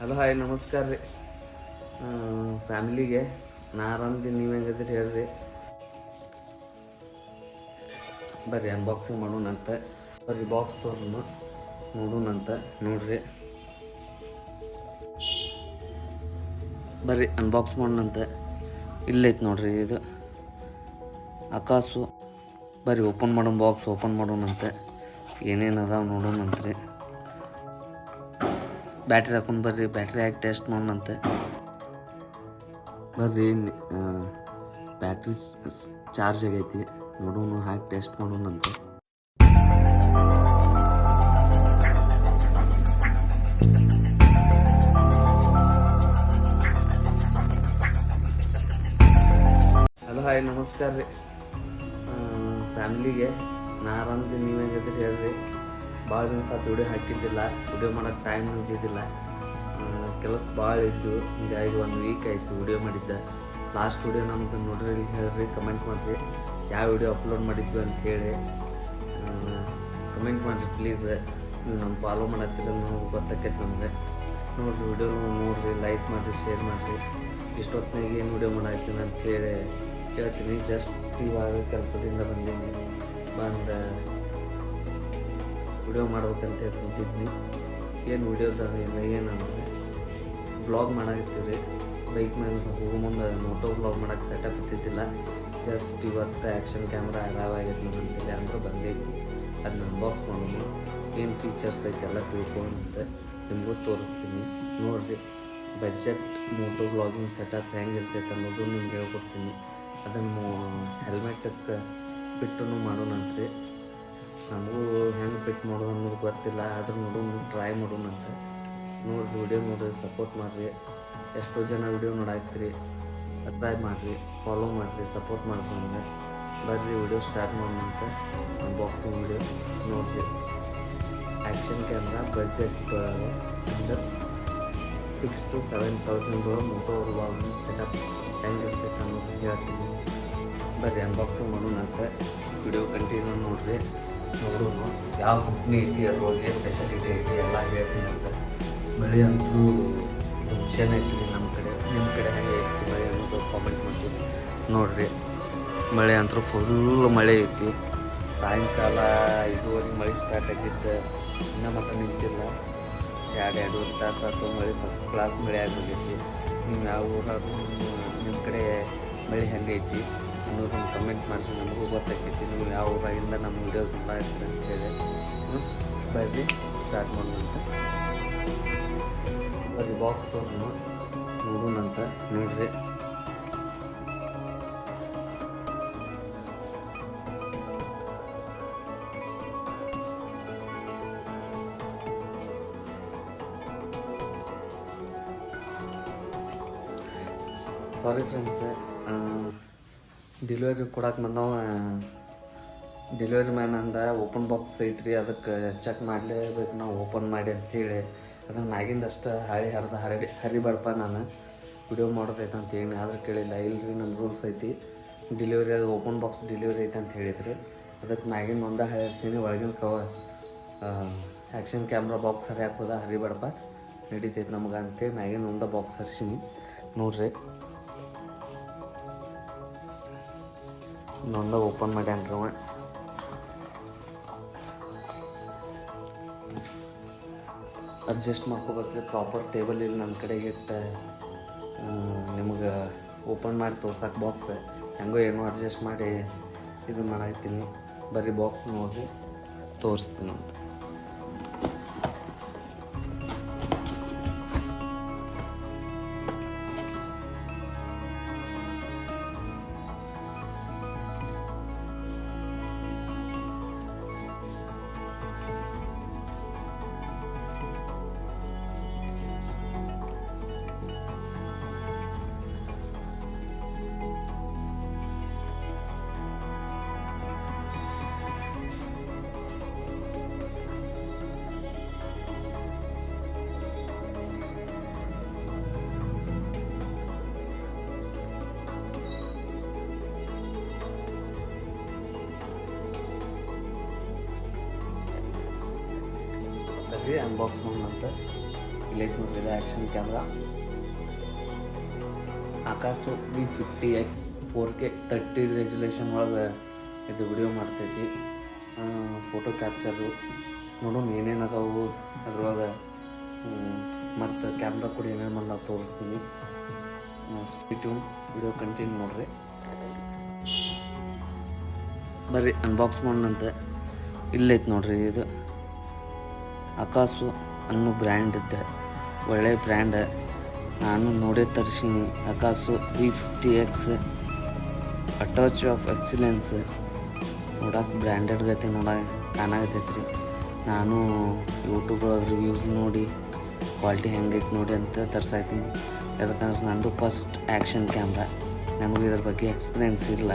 Hello, hi, ನಮಸ್ಕಾರ ರೀ. ಫ್ಯಾಮಿಲಿಗೆ ನಾ ಆರಾಮದಿ ನೀವು ಹೆಂಗದ್ರಿ ಹೇಳ್ರಿ? ಬರ್ರಿ ಅನ್ಬಾಕ್ಸಿಂಗ್ ಮಾಡೋಣಂತ ಬರ್ರಿ ಬಾಕ್ಸ್ ತೊಗೊಂಡು ನೋಡೋಣಂತ ನೋಡ್ರಿ. ಬರ್ರಿ ಅನ್ಬಾಕ್ಸ್ ಮಾಡೋಣಂತ ಇಲ್ಲೈತೆ ನೋಡ್ರಿ ಇದು. ಆಕಾಸು ಬರ್ರಿ ಓಪನ್ ಮಾಡೋಣ ಬಾಕ್ಸ್ ಓಪನ್ ಮಾಡೋಣಂತೆ ಏನೇನು ಅದಾವ ನೋಡೋಣಂತ್ರಿ ಬ್ಯಾಟ್ರಿ ಹಾಕೊಂಡು ಬರ್ರಿ ಬ್ಯಾಟ್ರಿ ಹಾಕಿ ಟೆಸ್ಟ್ ಮಾಡೋಣಂತೆ. ಬರ್ರಿ ಬ್ಯಾಟ್ರಿ ಚಾರ್ಜ್ ಆಗೈತಿ. ನೋಡೋಣ ಹಾಕಿ ಟೆಸ್ಟ್ ಮಾಡೋಣಂತೆ. ಹಲೋ ಹಾಯ್ ನಮಸ್ಕಾರ ರೀ. ಫ್ಯಾಮಿಲಿಗೆ ನಾ ಆರಾಮದಿ ನೀವು ಹೆಂಗಿದ್ರಿ ಹೇಳ್ರಿ? ಭಾಳ ದಿನ ಸಾತ್ ವಿಡಿಯೋ ಹಾಕಿದ್ದಿಲ್ಲ, ವಿಡಿಯೋ ಮಾಡೋಕ್ಕೆ ಟೈಮ್ ಇದ್ದಿದ್ದಿಲ್ಲ. ಕೆಲಸ ಭಾಳ ಇದ್ದು ಹಿಂಗಾಗಿ ಒಂದು ವೀಕ್ ಆಯಿತು ವಿಡಿಯೋ ಮಾಡಿದ್ದೆ. ಲಾಸ್ಟ್ ವಿಡಿಯೋ ನಮ್ದು ನೋಡ್ರಿ, ಹೇಳ್ರಿ ಕಮೆಂಟ್ ಮಾಡಿರಿ. ಯಾವ ವಿಡಿಯೋ ಅಪ್ಲೋಡ್ ಮಾಡಿದ್ದು ಅಂತ ಹೇಳಿ. ಕಮೆಂಟ್ ಮಾಡಿರಿ ಪ್ಲೀಸ್ ನೀವು ನಮ್ಮ ಫಾಲೋ ಮಾಡತ್ತಿಲ್ಲ ನಮ್ಗೆ ಗೊತ್ತಾಕೈತೆ ನಮಗೆ. ನೋಡಿರಿ, ವಿಡಿಯೋ ನೋಡಿರಿ ಲೈಕ್ ಮಾಡಿರಿ ಶೇರ್ ಮಾಡಿರಿ. ಇಷ್ಟೊತ್ತಿನಾಗ ಏನು ವಿಡಿಯೋ ಮಾಡಾಕ್ತೀನಿ ಅಂತ ಹೇಳಿ ಹೇಳ್ತೀನಿ. ಜಸ್ಟ್ ಇವಾಗ ಕೆಲಸದಿಂದ ಬಂದೀನಿ. ಬಂದ ವಿಡಿಯೋ ಮಾಡ್ಬೇಕಂತ ಕುಂತಿದ್ವಿ. ಏನು ವಿಡಿಯೋದಾಗ ಇಲ್ಲ, ಏನು ಬ್ಲಾಗ್ ಮಾಡಾಕತ್ತೀವಿ ಬೈಕ್ ಮೇಲೆ ಹೋಗೋ ಮುಂದೆ ಮೋಟೋ ಬ್ಲಾಗ್ ಮಾಡೋಕೆ ಸೆಟಪ್ ಇದ್ದಿದ್ದಿಲ್ಲ ಜಸ್ಟ್ ಇವತ್ತು ಆ್ಯಕ್ಷನ್ ಕ್ಯಾಮ್ರಾ ಅರಾವಾಗೈತೆ ಅಂತೇಳಿ ಅಂದ್ರೆ ಬಂದೈತಿ ಅದನ್ನ ಅನ್ಬಾಕ್ಸ್ ಮಾಡೋದು ಏನು ಫೀಚರ್ಸ್ ಐತೆ ಎಲ್ಲ ತಿಳ್ಕೊಂಡಂತೆ ನಿಮಗೂ ತೋರಿಸ್ತೀನಿ. ನೋಡಿರಿ ಬಜೆಟ್ ಮೋಟೋ ಬ್ಲಾಗಿಂಗ್ ಸೆಟಪ್ ಹೆಂಗಿರ್ತೈತೆ ಅನ್ನೋದು ನಿಮ್ಗೆ ಹೇಳ್ಕೊಡ್ತೀನಿ. ಅದನ್ನು ಹೆಲ್ಮೆಟಕ್ಕೆ ಬಿಟ್ಟು ಮಾಡೋಣಂತ್ರಿ. ನಮಗೂ ಹೆಂಗೆ ಫಿಟ್ ಮಾಡೋದು ಅನ್ನೋದು ಗೊತ್ತಿಲ್ಲ, ಆದ್ರೆ ನೋಡೋಣ ಟ್ರೈ ಮಾಡೋಣಂತ ನೋಡಿರಿ ವಿಡಿಯೋ ನೋಡಿರಿ ಸಪೋರ್ಟ್ ಮಾಡಿರಿ. ಎಷ್ಟೋ ಜನ ವಿಡಿಯೋ ನೋಡಾಕ್ತಿರಿ. ಟ್ರೈ ಮಾಡಿರಿ ಫಾಲೋ ಮಾಡಿರಿ ಸಪೋರ್ಟ್ ಮಾಡ್ಕೊಂಡು ಬರ್ರಿ ವಿಡಿಯೋ ಸ್ಟಾರ್ಟ್ ಮಾಡೋಣಂತ ಅನ್ಬಾಕ್ಸಿಂಗ್ ವಿಡಿಯೋ ನೋಡಿರಿ. Action camera budget six to seven thousand moto vlogging setup ಹೆಂಗಿರ್ತೈತೆ ಅನ್ನೋದು ಹೇಳ್ತೀನಿ. ಬರ್ರಿ ಅನ್ಬಾಕ್ಸಿಂಗ್ ಮಾಡೋಣಂತ ವಿಡಿಯೋ ಕಂಟಿನ್ಯೂ ನೋಡ್ರಿ. ನೋಡೋಣ ಯಾವ ಕಂಪ್ನಿ ಐತಿ ಅದ್ರೊಳಗೆ ಏನು ಫೆಸಿಲಿಟಿ ಐತಿ, ಎಲ್ಲ ಹೇಳ್ತೀನಿ ಅಂತ. ಮಳೆ ಅಂತೂ ಮಿಷನ್ ಐತಿ ನಮ್ಮ ಕಡೆ. ನಿಮ್ಮ ಕಡೆ ಹೆಂಗೆ ಐತಿ ಮಳೆ ಅನ್ನೋದು ಕಾಮೆಂಟ್ ಮಾಡ್ತೀನಿ. ನೋಡಿರಿ, ಮಳೆ ಅಂತೂ ಫುಲ್ ಮಳೆ ಐತಿ. ಸಾಯಂಕಾಲ ಐದುವರೆಗೆ ಮಳೆ ಸ್ಟಾರ್ಟ್ ಆಗಿತ್ತು ಇನ್ನೂ ಮಟ್ಟ ನಿಂತಿಲ್ಲ. ಎರಡು, ಎರಡೂವರೆ ತಾಸು ಆಯಿತು ಮಳೆ ಫಸ್ಟ್ ಕ್ಲಾಸ್ ಮಳೆ ಆಗೋಗೈತಿ ನೀವು ಯಾವ ಊರಾದ್ರೂ ನಿಮ್ಮ ಕಡೆ ಮಳೆ ಹೆಂಗೈತಿ? ಅನ್ನೋದನ್ನು ಕಮೆಂಟ್ ಮಾಡಿದ್ರೆ ನಮಗೂ ಗೊತ್ತಾಗ್ತೈತಿ, ನೀವು ಯಾವ ಊರಾಗಿಂದ ನಮ್ಮ ವೀಡಿಯೋಸ್ ಅಂತ ಹೇಳಿ? ಬರ್ರಿ ಸ್ಟಾರ್ಟ್ ಮಾಡೋಣಂತ. ಬರ್ರಿ ಬಾಕ್ಸ್ ತೊಗೊಂಡು ನೋಡೋಣಂತ ನೋಡ್ರಿ. ಸಾರಿ ಫ್ರೆಂಡ್ಸ್ ಡೆಲಿವರಿ ಕೊಡಕ್ಕೆ ಬಂದವ. ಡೆಲಿವರಿ ಮ್ಯಾನ್ ಅಂದ ಓಪನ್ ಬಾಕ್ಸ್ ಐತ್ರಿ, ಅದಕ್ಕೆ ಚೆಕ್ ಮಾಡಲೇಬೇಕು, ನಾವು ಓಪನ್ ಮಾಡಿ ಅಂತೇಳಿ ಅದನ್ನು ಮ್ಯಾಗಿಂದಷ್ಟು ಹಾಳಿ ಹರಿದ ಹರಡಿ ಹರಿಬಾರ್ಪ ನಾನು. ವಿಡಿಯೋ ಮಾಡೋದೈತೆ ಅಂತ ಹೇಳಿ, ಆದ್ರೆ ಕೇಳಿಲ್ಲ, ಇಲ್ರಿ ನಮ್ಮ ರೂಲ್ಸ್ ಐತಿ. ಡೆಲಿವರಿ ಅದು ಓಪನ್ ಬಾಕ್ಸ್ ಡೆಲಿವರಿ ಐತೆ ಅಂತ ಹೇಳಿದ್ರಿ. ಅದಕ್ಕೆ ಮ್ಯಾಗಿಂದ ಒಂದ ಹರಿಸಿನಿ ಒಳಗಿನ ಕವ ಆ್ಯಕ್ಷನ್ ಕ್ಯಾಮ್ರಾ ಬಾಕ್ಸ್ ಹರಿ ಹಾಕೋದ ಹರಿಬಾರ್ಪ ನಡೀತೈತೆ ನಮ್ಗೆ ಅಂತೇಳಿ ಮ್ಯಾಗಿನ ಒಂದ ಬಾಕ್ಸ್ ಹರಿಸಿನಿ. ನೋಡ್ರಿ. ಇನ್ನೊಂದ ಓಪನ್ ಮಾಡ್ಯಾನ್ರಿ ಅವ. ಅಡ್ಜಸ್ಟ್ ಮಾಡ್ಕೋಬೇಕ್ರಿ ಪ್ರಾಪರ್ ಟೇಬಲ್ ಇಲ್ಲಿ ನನ್ನ ಕಡೆಗೆ ಇಟ್ಟು ನಿಮಗೆ ಓಪನ್ ಮಾಡಿ ತೋರ್ಸಕ್ಕೆ ಬಾಕ್ಸ್ ಹೆಂಗೋ ಏನೋ ಅಡ್ಜಸ್ಟ್ ಮಾಡಿ ಇದು ಮಾಡಾಕ್ತೀನಿ ಬರೀ ಬಾಕ್ಸ್ ನೋಡಿರಿ, ತೋರಿಸ್ತೀನಿ ಅಂತ. ಬರ್ರಿ ಅನ್ಬಾಕ್ಸ್ ಮಾಡೋಣಂತ ಇಲ್ಲೈತೆ ನೋಡ್ರಿ action camera Akaso V fifty X four K thirty resolution ಒಳಗೆ ಇದು ವಿಡಿಯೋ ಮಾಡ್ತೈತಿ ಫೋಟೋ ಕ್ಯಾಪ್ಚರು ನೋಡೋಣ ಏನೇನು ಅದಾವು, ಅದ್ರೊಳಗೆ ಮತ್ತು ಕ್ಯಾಮ್ರಾ ಕೂಡ ಏನೇನು ಬಂದ ತೋರಿಸ್ತೀನಿ. ಸ್ಟಿಟ್ಯೂನ್ ವಿಡಿಯೋ ಕಂಟಿನ್ಯೂ ನೋಡ್ರಿ. ಬರ್ರಿ ಅನ್ಬಾಕ್ಸ್ ಮಾಡೋಣಂತೆ. ಇಲ್ಲೈತೆ ನೋಡ್ರಿ ಇದು. ಅಕಾಸು ಅನ್ನೋ ಬ್ರ್ಯಾಂಡ್ ಇದ್ದ ಒಳ್ಳೆ ಬ್ರ್ಯಾಂಡ್ ನಾನು ನೋಡೇ ತರಿಸೀನಿ. Akaso V fifty X a touch of excellence ನೋಡಕ್ಕೆ ಬ್ರ್ಯಾಂಡೆಡ್ ಗತಿ ನೋಡಕ್ಕೆ ರೀ ನಾನು ಯೂಟ್ಯೂಬ್ ಒಳಗೆ ರಿವ್ಯೂಸ್ ನೋಡಿ ಕ್ವಾಲಿಟಿ ಹೆಂಗೈತೆ ನೋಡಿ ಅಂತ ತರ್ಸಾಯ್ತೀನಿ. ಯಾಕಂದ್ರೆ ನಂದು ಫಸ್ಟ್ ಆ್ಯಕ್ಷನ್ ಕ್ಯಾಮ್ರಾ ನನಗೂ ಇದ್ರ ಬಗ್ಗೆ ಎಕ್ಸ್ಪೀರಿಯೆನ್ಸ್ ಇಲ್ಲ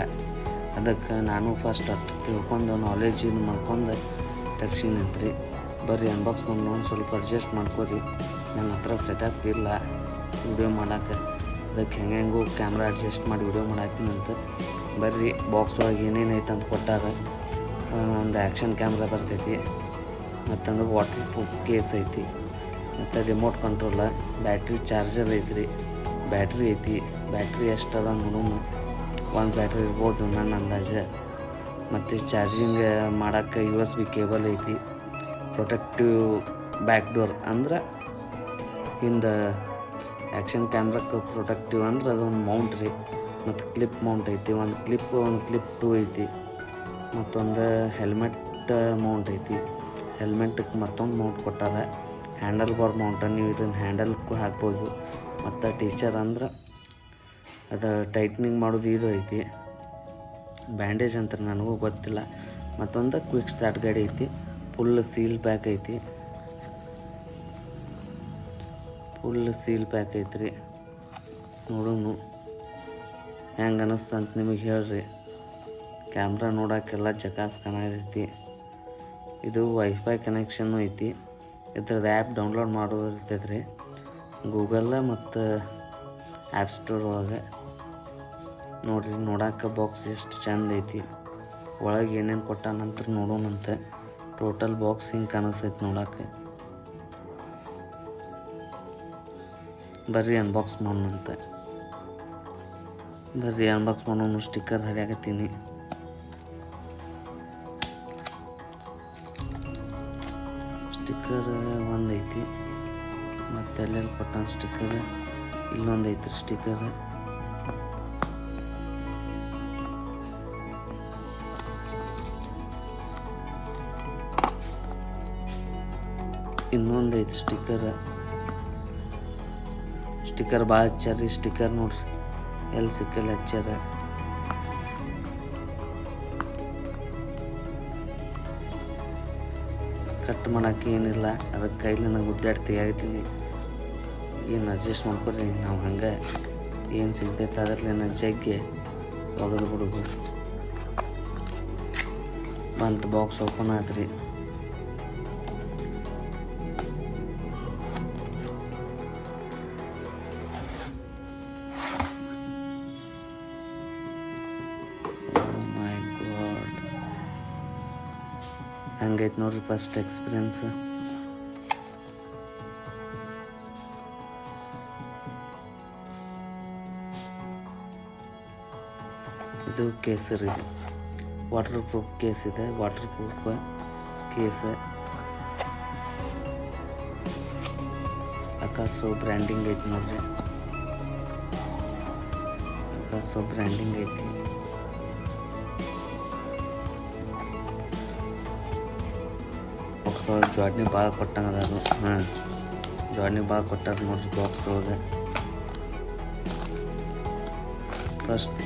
ಅದಕ್ಕೆ ನಾನು ಫಸ್ಟ್ ಅಷ್ಟು ತಿಳ್ಕೊಂಡು ನಾಲೆಜ್ ಇದು ಮಾಡ್ಕೊಂಡು ತರ್ಸಿನಂತ್ರಿ. ಬರ್ರಿ ಅನ್ಬಾಕ್ಸ್ ಮಾಡಿ ನೋಡಿ ಸ್ವಲ್ಪ ಅಡ್ಜಸ್ಟ್ ಮಾಡ್ಕೊರಿ ನನ್ನ ಹತ್ರ ಸೆಟಪ್ ಇಲ್ಲ ವಿಡಿಯೋ ಮಾಡೋಕ್ಕೆ ಅದಕ್ಕೆ ಹೆಂಗೆ ಹೆಂಗೂ ಕ್ಯಾಮ್ರಾ ಅಡ್ಜಸ್ಟ್ ಮಾಡಿ ವಿಡಿಯೋ ಮಾಡತ್ತೀನಂತ ಬರ್ರಿ ಬಾಕ್ಸ್ ಒಳಗೆ ಏನೇನು ಐತೆ ಅಂತ ಕೊಟ್ಟಾರ ಒಂದು ಆ್ಯಕ್ಷನ್ ಕ್ಯಾಮ್ರಾ ಬರ್ತೈತಿ. ಮತ್ತಂದ್ರೆ ವಾಟರ್ ಪ್ರೂಫ್ ಕೇಸ್ ಐತಿ. ಮತ್ತು ರಿಮೋಟ್ ಕಂಟ್ರೋಲ ಬ್ಯಾಟ್ರಿ ಚಾರ್ಜರ್ ಐತ್ರಿ. ಬ್ಯಾಟ್ರಿ ಐತಿ. ಬ್ಯಾಟ್ರಿ ಎಷ್ಟು ನೋಡೋಣ. ಒಂದು ಬ್ಯಾಟ್ರಿ ಇರ್ಬೋದು ನನ್ನ ಅಂದಾಜ. ಮತ್ತು ಚಾರ್ಜಿಂಗ್ ಮಾಡೋಕ್ಕೆ ಯು ಎಸ್ ಬಿ ಕೇಬಲ್ ಐತಿ. ಪ್ರೊಟೆಕ್ಟಿವ್ ಬ್ಯಾಕ್ ಡೋರ್ ಅಂದ್ರೆ ಇಂದ ಆ್ಯಕ್ಷನ್ ಕ್ಯಾಮ್ರಕ್ಕೆ ಪ್ರೊಟೆಕ್ಟಿವ್ ಅಂದ್ರೆ ಅದೊಂದು ಮೌಂಟ್ ರೀ. ಮತ್ತು ಕ್ಲಿಪ್ ಮೌಂಟ್ ಐತಿ, ಒಂದು ಕ್ಲಿಪ್ ಒಂದು ಕ್ಲಿಪ್ ಟೂ ಐತಿ, ಮತ್ತೊಂದು ಹೆಲ್ಮೆಟ್ ಮೌಂಟ್ ಐತಿ. ಹೆಲ್ಮೆಟ್ಗೆ ಮತ್ತೊಂದು ಮೌಂಟ್ ಕೊಟ್ಟಾರ. ಹ್ಯಾಂಡಲ್ ಬಾರ್ ಮೌಂಟ ನೀವು ಇದನ್ನು ಹ್ಯಾಂಡಲ್ಗೂ ಹಾಕ್ಬೋದು. ಮತ್ತು ಟೀಚರ್ ಅಂದ್ರೆ ಅದು ಟೈಟ್ನಿಂಗ್ ಮಾಡೋದು ಇದು ಐತಿ. ಬ್ಯಾಂಡೇಜ್ ಅಂತ ನನಗೂ ಗೊತ್ತಿಲ್ಲ. ಮತ್ತೊಂದು ಕ್ವಿಕ್ ಸ್ಟಾರ್ಟ್ ಗಾಡಿ ಐತಿ. ಫುಲ್ ಸೀಲ್ ಪ್ಯಾಕ್ ಐತಿ. ಫುಲ್ ಸೀಲ್ ಪ್ಯಾಕ್ ಐತ್ರಿ. ನೋಡೋಣ ಹೆಂಗೆ ಅನ್ನಿಸ್ತು ಅಂತ ನಿಮಗೆ ಹೇಳ್ರಿ. ಕ್ಯಾಮ್ರಾ ನೋಡೋಕ್ಕೆಲ್ಲ ಜಕಾಸ್ ಕಾಣತೈತಿ ಇದು ವೈಫೈ ಕನೆಕ್ಷನ್ನು ಐತಿ. ಇದ್ರದ್ದು ಆ್ಯಪ್ ಡೌನ್ಲೋಡ್ ಮಾಡೋದು ಇರ್ತೈತೆ ರೀ ಗೂಗಲ್ಲ ಮತ್ತು ಆ್ಯಪ್ ಸ್ಟೋರ್ ಒಳಗೆ. ನೋಡ್ರಿ ನೋಡಕ್ಕೆ ಬಾಕ್ಸ್ ಎಷ್ಟು ಚಂದ ಐತಿ. ಒಳಗೆ ಏನೇನು ಕೊಟ್ಟ ನಂತರ ನೋಡೋಣಂತೆ. ಟೋಟಲ್ ಬಾಕ್ಸ್ ಹಿಂಗೆ ಕಾಣಿಸ್ತೈತೆ ನೋಡಕ್ಕೆ. ಬರ್ರಿ ಅನ್ಬಾಕ್ಸ್ ಮಾಡೋಣಂತೆ ಬರ್ರಿ ಅನ್ಬಾಕ್ಸ್ ಮಾಡೋಣ ಸ್ಟಿಕ್ಕರ್ ಹರಿಯಾಕತ್ತೀನಿ. ಸ್ಟಿಕ್ಕರ್ ಒಂದೈತಿ. ಮತ್ತೆ ಎಲ್ಲೆಲ್ಲಿ ಕೊಟ್ಟಾನ ಸ್ಟಿಕ್ಕರ್ ಇಲ್ಲೊಂದು ಐತ್ರಿ ಸ್ಟಿಕ್ಕರ್ ಇನ್ನೊಂದು ಐತಿ ಸ್ಟಿಕ್ಕರ್ ಸ್ಟಿಕ್ಕರ್ ಭಾಳ ಹಚ್ಚಾರ ಸ್ಟಿಕ್ಕರ್ ನೋಡ್ರಿ. ಎಲ್ಲಿ ಸಿಕ್ಕಲ್ಲಿ ಹಚ್ಚಾರ ಕಟ್ ಮಾಡಕ್ಕೆ ಏನಿಲ್ಲ ಅದಕ್ಕೆ ಕೈಲಿ ನನಗೆ ಗುದ್ದಾಡಿ ತೆಗಿತೀನಿ ಏನು ಅಡ್ಜಸ್ಟ್ ಮಾಡ್ಕೊರಿ ನಾವು ಹಂಗೆ ಏನು ಸಿಗ್ತೈತೆ ಅದರಲ್ಲಿ ನನ್ನ ಜಗ್ಗೆ ಒಗೆದು ಬಿಡೋದು ಬಂತು ಬಾಕ್ಸ್ ಓಪನ್ ಆದ್ರಿ ಹಂಗೈತೆ ನೋಡ್ರಿ ಫಸ್ಟ್ ಎಕ್ಸ್ಪೀರಿಯನ್ಸ್ ಇದು ಕೇಸರ್ ಇದು ವಾಟರ್ ಪ್ರೂಫ್ ಕೇಸ್ ಇದೆ water proof case Akaso branding ಐತಿ ನೋಡ್ರಿ ಅಕಾಸೋ ಬ್ರ್ಯಾಂಡಿಂಗ್ ಐತಿ ಬಾಕ್ಸ್ ಒಳಗೆ ಜೋಡ್ನಿ ಭಾಳ ಕೊಟ್ಟಂಗೆ ಅದು. ಹಾಂ ಜೋಡ್ನಿ ಭಾಳ ಕೊಟ್ಟಾರ ನೋಡ್ರಿ ಬಾಕ್ಸ್ ಒಳಗೆ ಫಸ್ಟ್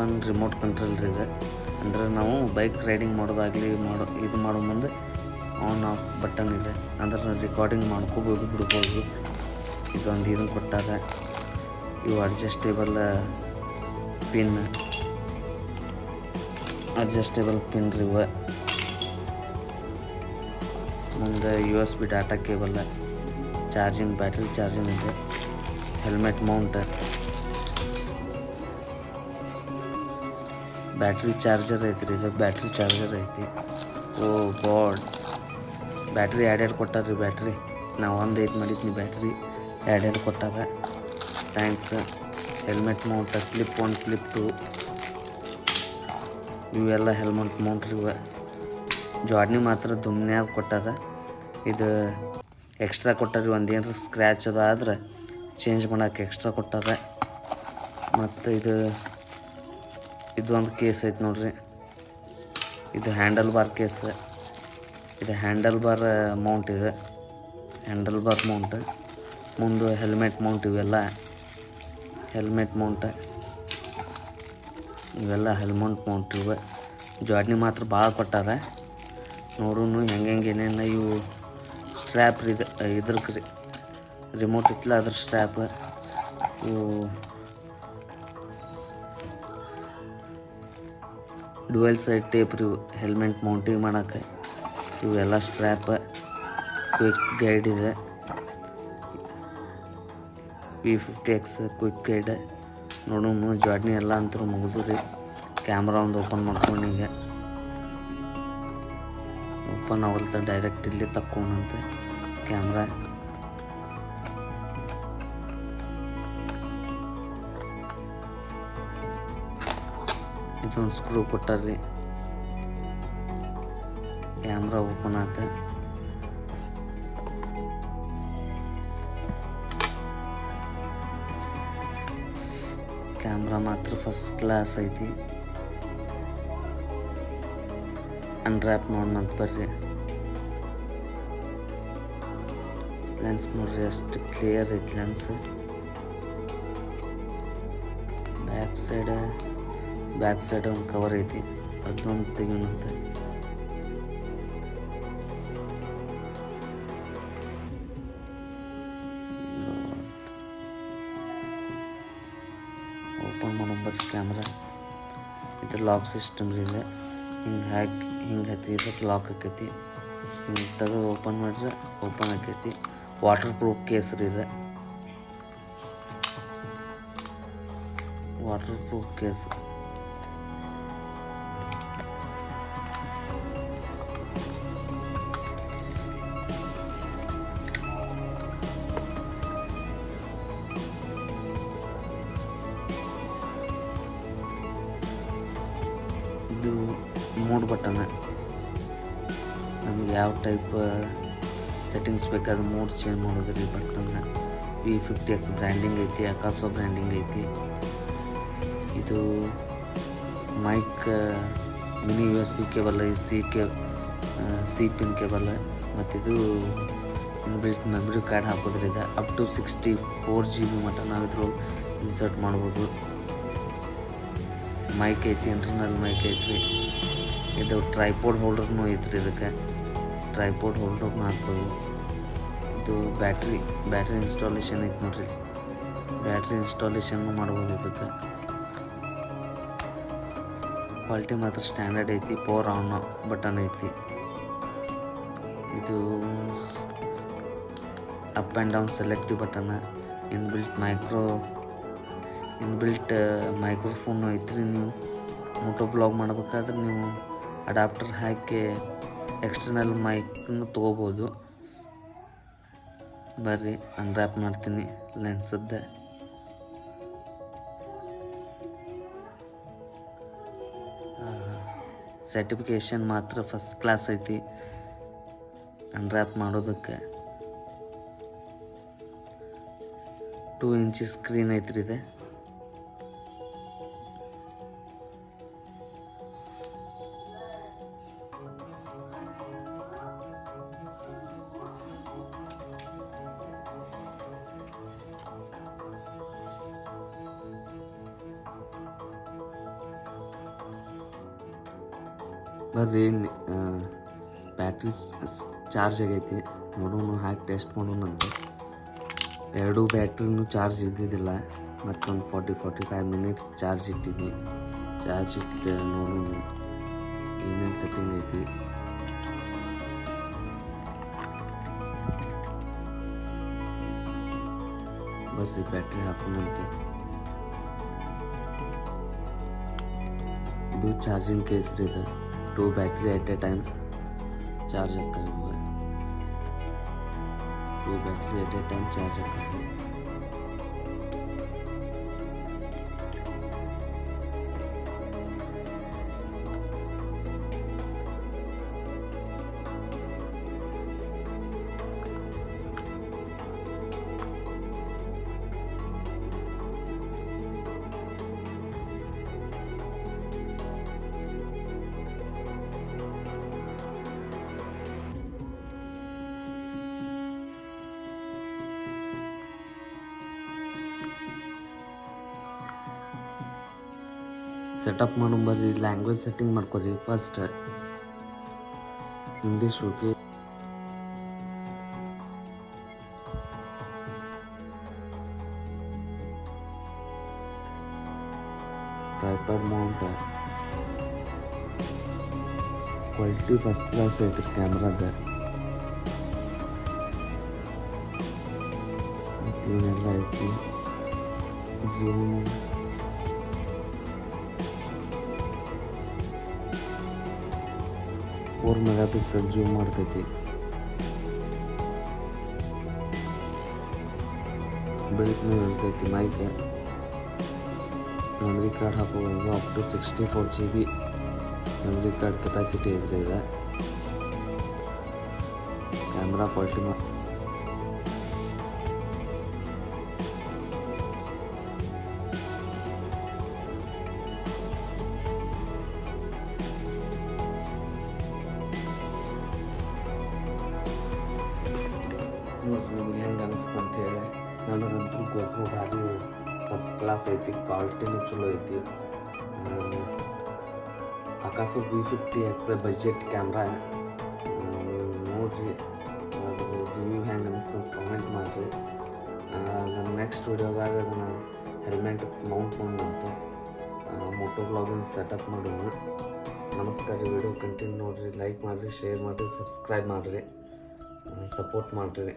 ಒನ್ ರಿಮೋಟ್ ಕಂಟ್ರೋಲ್ ರೀ ಇದೆ. ಅಂದ್ರೆ ನಾವು ಬೈಕ್ ರೈಡಿಂಗ್ ಮಾಡೋದಾಗಲಿ ಮಾಡೋ, ಇದು ಮಾಡೋ ಮುಂದೆ ಆನ್ ಆಫ್ ಬಟನ್ ಇದೆ. ಅಂದ್ರೆ ರೆಕಾರ್ಡಿಂಗ್ ಮಾಡ್ಕೋಬೋದು, ಬಿಡ್ಬೋದು. ಇದೊಂದು ಇದನ್ನು ಕೊಟ್ಟಾಗ ಇವು ಅಡ್ಜಸ್ಟೇಬಲ್ ಪಿನ್ ಅಡ್ಜಸ್ಟೇಬಲ್ ಪಿನ್ ರೀ ಇವ. ಮುಂದೆ U S B data cable charging battery charging ಇದೆ. Helmet mount. ಬ್ಯಾಟ್ರಿ ಚಾರ್ಜರ್ ಐತ್ರಿ, ಇದು ಬ್ಯಾಟ್ರಿ ಚಾರ್ಜರ್ ಐತಿ. ಓ ಗಾಡ್. ಬ್ಯಾಟ್ರಿ ಎರಡು ಎರಡು ಕೊಟ್ಟಾರ್ರಿ ಬ್ಯಾಟ್ರಿ. ನಾವು ಒಂದು ಐದು ಮಾಡಿದ್ನಿ ಬ್ಯಾಟ್ರಿ ಎರಡೆರಡು ಕೊಟ್ಟಾರ thanks helmet mount clip one clip two ಇವೆಲ್ಲ ಹೆಲ್ಮೆಟ್ ಮೌಂಟ್ರಿ ಇವೆ. ಜಾಡ್ನಿ ಮಾತ್ರ ದುಮ್ನ್ಯಾಗ ಕೊಟ್ಟಾರ. ಇದು ಎಕ್ಸ್ಟ್ರಾ ಕೊಟ್ಟಾರ ಒಂದೇನು ಸ್ಕ್ರ್ಯಾಚ್ ಅದು ಆದ್ರೆ ಚೇಂಜ್ ಮಾಡೋಕೆ ಎಕ್ಸ್ಟ್ರಾ ಕೊಟ್ಟಾರ. ಮತ್ತು ಇದು, ಇದೊಂದು ಕೇಸ್ ಐತೆ ನೋಡ್ರಿ. ಇದು ಹ್ಯಾಂಡಲ್ ಬಾರ್ ಕೇಸ್ ಇದು ಹ್ಯಾಂಡಲ್ ಬಾರ್ ಮೌಂಟ್ ಇದೆ. ಹ್ಯಾಂಡಲ್ ಬಾರ್ ಮೌಂಟ್ ಮುಂದೆ ಹೆಲ್ಮೆಟ್ ಮೌಂಟ್ ಇವೆಲ್ಲ. ಹೆಲ್ಮೆಟ್ ಮೌಂಟ್ ಇವೆಲ್ಲ ಹೆಲ್ಮೆಟ್ ಮೌಂಟ್ ಇವೆ. ಜಾಡ್ನಿ ಮಾತ್ರ ಭಾಳ ಕೊಟ್ಟಾರೆ. ಹೆಂಗೆ ಹೆಂಗೆ ಏನೇನು ಇವು. ಸ್ಟ್ರ್ಯಾಪ್ ಇದು ಇದ್ರಕ್ಕೆ ರೀ. ರಿಮೋಟ್ ಇತ್ತಲ್ಲ, ಅದ್ರ ಸ್ಟ್ರ್ಯಾಪ್. ಇವು ಡುವೆಲ್ ಸೈಡ್ ಟೇಪ್ ರೀ ಹೆಲ್ಮೆಟ್ ಮೌಂಟಿಂಗ್ ಮಾಡೋಕೆ ಇವೆಲ್ಲ ಸ್ಟ್ರ್ಯಾಪ್, ಕ್ವಿಕ್ ಗೈಡ್ ಇದೆ. V fifty X quick guide. ನೋಡೋಣ ಜಾಡ್ನಿ ಎಲ್ಲ ಅಂತೂ ಮುಗಿದು ರೀ. ಕ್ಯಾಮ್ರಾ ಒಂದು ಓಪನ್ ಮಾಡ್ಕೊಂಡು ಈಗ ಓಪನ್ ಅವಲ್ತ ಡೈರೆಕ್ಟ್ ಇಲ್ಲಿ ತಕ್ಕೊಂಡಂತೆ. ಕ್ಯಾಮ್ರಾ ಇದೊಂದು ಸ್ಕ್ರೂ ಕೊಟ್ಟಾರ್ರಿ ಕ್ಯಾಮ್ರಾ ಓಪನ್ ಆತ ಕ್ಯಾಮ್ರಾ ಮಾತ್ರ ಫಸ್ಟ್ ಕ್ಲಾಸ್ ಐತಿ ಅನ್ರ್ಯಾಪ್ ನೋಡ್ ಬರ್ರಿ ಲೆನ್ಸ್ ನೋಡ್ರಿ ಅಷ್ಟು ಕ್ಲಿಯರ್ ಐತಿ lens back side back side ಒಂದು ಕವರ್ ಐತಿ. ಅದನ್ನೊಂದು ತೆಗಿಯೋಣಂತೆ ಓಪನ್ ಮಾಡೋಣ ಬರ್ರಿ ಕ್ಯಾಮ್ರಾ ಇದು ಲಾಕ್ ಸಿಸ್ಟಮ್ ರೀ ಇದೆ. ಹಿಂಗೆ ಹಾಕಿ ಹಿಂಗೆ ಹತ್ತಿದ್ರೆ ಲಾಕ್ ಆಕೈತಿ ಹಿಂಗೆ ತೆಗೆದು ಓಪನ್ ಮಾಡಿದ್ರೆ ಓಪನ್ ಆಕೈತಿ ವಾಟರ್ ಪ್ರೂಫ್ ಕೇಸ್ ರೀ ಇದೆ ವಾಟರ್ ಪ್ರೂಫ್ ಕೇಸ್ ಇದು ಮೋಡ್ ಬಟನ್ ನಮ್ಗೆ ಯಾವ ಟೈಪ್ ಸೆಟ್ಟಿಂಗ್ಸ್ ಬೇಕಾದ ಮೂಡ್ ಚೇಂಜ್ ಮಾಡೋದ್ರಿ but V fifty X branding ಐತಿ ಅಕಾಸೋ ಬ್ರ್ಯಾಂಡಿಂಗ್ ಐತಿ. ಇದು mic mini U S B cable C K C pin cable ಮತ್ತಿದು ಇನ್ಬಿಲ್ಟ್ ಮೆಮ್ರಿ ಕಾರ್ಡ್ ಹಾಕೋದ್ರಿಂದ up to sixty four G B ಮಟ್ಟ ನಾವಿದ್ರು insert ಮಾಡ್ಬೋದು. ಮೈಕ್ ಐತಿ ಇಂಟರ್ನಲ್ ಮೈಕ್ ಐತ್ರಿ. ಇದು ಟ್ರೈಪೋಡ್ ಹೋಲ್ಡರ್ನು ಐತ್ರಿ ಇದಕ್ಕೆ. ಟ್ರೈಪೋಡ್ ಹೋಲ್ಡರ್ನೂ ಹಾಕ್ಬೋದು. ಇದು ಬ್ಯಾಟ್ರಿ ಬ್ಯಾಟ್ರಿ ಇನ್ಸ್ಟಾಲೇಷನ್ ಐತೆ ನೋಡ್ರಿ. ಬ್ಯಾಟ್ರಿ ಇನ್ಸ್ಟಾಲೇಷನ್ ಮಾಡ್ಬೋದು ಇದಕ್ಕೆ. ಕ್ವಾಲಿಟಿ ಮಾತ್ರ ಸ್ಟ್ಯಾಂಡರ್ಡ್ ಐತಿ ಪವರ್ ಆನ್ ಬಟನ್ ಐತಿ. ಇದು up and down selective button inbuilt micro inbuilt microphone ಐತ್ರಿ ನೀವು. ಮೋಟೋ ಬ್ಲಾಗ್ ಮಾಡ್ಬೇಕಾದ್ರೆ ನೀವು ಅಡಾಪ್ಟರ್ ಹಾಕಿ ಎಕ್ಸ್ಟರ್ನಲ್ ಮೈಕ್ನು ತೊಗೋಬೋದು. ಬರ್ರಿ ಅನ್ರ್ಯಾಪ್ ಮಾಡ್ತೀನಿ ಲೆನ್ಸದ್ದೆ ಸರ್ಟಿಫಿಕೇಷನ್ ಮಾತ್ರ ಫಸ್ಟ್ ಕ್ಲಾಸ್ ಐತಿ. ಅನ್ರ್ಯಾಪ್ ಮಾಡೋದಕ್ಕೆ. ಟೂ ಇಂಚಿ ಸ್ಕ್ರೀನ್ ಐತ್ರಿ ಇದೆ. ಬರ್ರಿ ಬ್ಯಾಟ್ರಿ ಚಾರ್ಜ್ ಆಗೈತಿ ನೋಡೋಣ ಹಾಕಿ ಟೆಸ್ಟ್ ಮಾಡೋಣಂತೆ ಎರಡೂ ಬ್ಯಾಟ್ರಿನೂ ಚಾರ್ಜ್ ಇದ್ದಿದ್ದಿಲ್ಲ ಮತ್ತೊಂದು forty forty five minutes charge ಇಟ್ಟಿದ್ವಿ charge ಇಟ್ಟು ನೋಡೋಣ ಏನೇನು ಸೆಟ್ಟಿಂಗ್ ಐತಿ ಬರ್ರಿ ಬ್ಯಾಟ್ರಿ ಹಾಕೋಣಂತೆ ಇದು ಚಾರ್ಜಿಂಗ್ ಕೇಸ್ ರೀ ಇದು two battery at a time charge ಹಾಕಿವೆ ಈ battery at a time charge ಆಗುತ್ತೆ ಸೆಟಪ್ ಮಾಡೋ ಬರ್ರಿ ಲ್ಯಾಂಗ್ವೇಜ್ ಸೆಟ್ಟಿಂಗ್ ಮಾಡ್ಕೊರಿ. First English okay tripod mount quality first class ಐತ್ರಿ ಕ್ಯಾಮ್ರಾದ ಮತ್ತು ಇವನ್ನೆಲ್ಲ ಐತಿ zoom four mega pixel zoom ಮಾಡ್ತೈತಿ ಬೆಳಕಿನ ಇರ್ತೈತಿ ಮೈಕ್ ಮೆಮ್ರಿ ಕಾರ್ಡ್ ಹಾಕೋದು up to sixty four G B memory card capacity ಇದ್ರೆ ಇದೆ ಕ್ಯಾಮ್ರಾ ಕ್ವಾಲಿಟಿ ಮಾ ನಮ್ಗೆ ಹೆಂಗೆ ಅನಿಸ್ತು ಅಂತೇಳಿ ನನಗಂತೂ ಗೊಬ್ಬರ ಭಾರಿ ಫಸ್ಟ್ ಕ್ಲಾಸ್ ಐತಿ ಕ್ವಾಲಿಟಿನೂ ಚಲೋ ಐತಿ. Akaso B fifty X budget camera ನೋಡಿರಿ ರಿವ್ಯೂ ಹೆಂಗೆ ಅನಿಸ್ತು ಅಂತ ಕಮೆಂಟ್ ಮಾಡಿರಿ. ನನ್ನ ನೆಕ್ಸ್ಟ್ ವೀಡಿಯೋದಾಗ ಅದನ್ನು ಹೆಲ್ಮೆಟ್ ಮೌಂಟ್ ಮಾಡೋಂತ ಮೋಟೋ ಬ್ಲಾಗಿಂಗ್ ಸೆಟಪ್ ಮಾಡೋಣ. ನಮಸ್ಕಾರ ವಿಡಿಯೋ ಕಂಟಿನ್ಯೂ ನೋಡಿರಿ ಲೈಕ್ ಮಾಡಿರಿ ಶೇರ್ ಮಾಡಿರಿ ಸಬ್ಸ್ಕ್ರೈಬ್ ಮಾಡಿರಿ. ಸಪೋರ್ಟ್ ಮಾಡಿರಿ.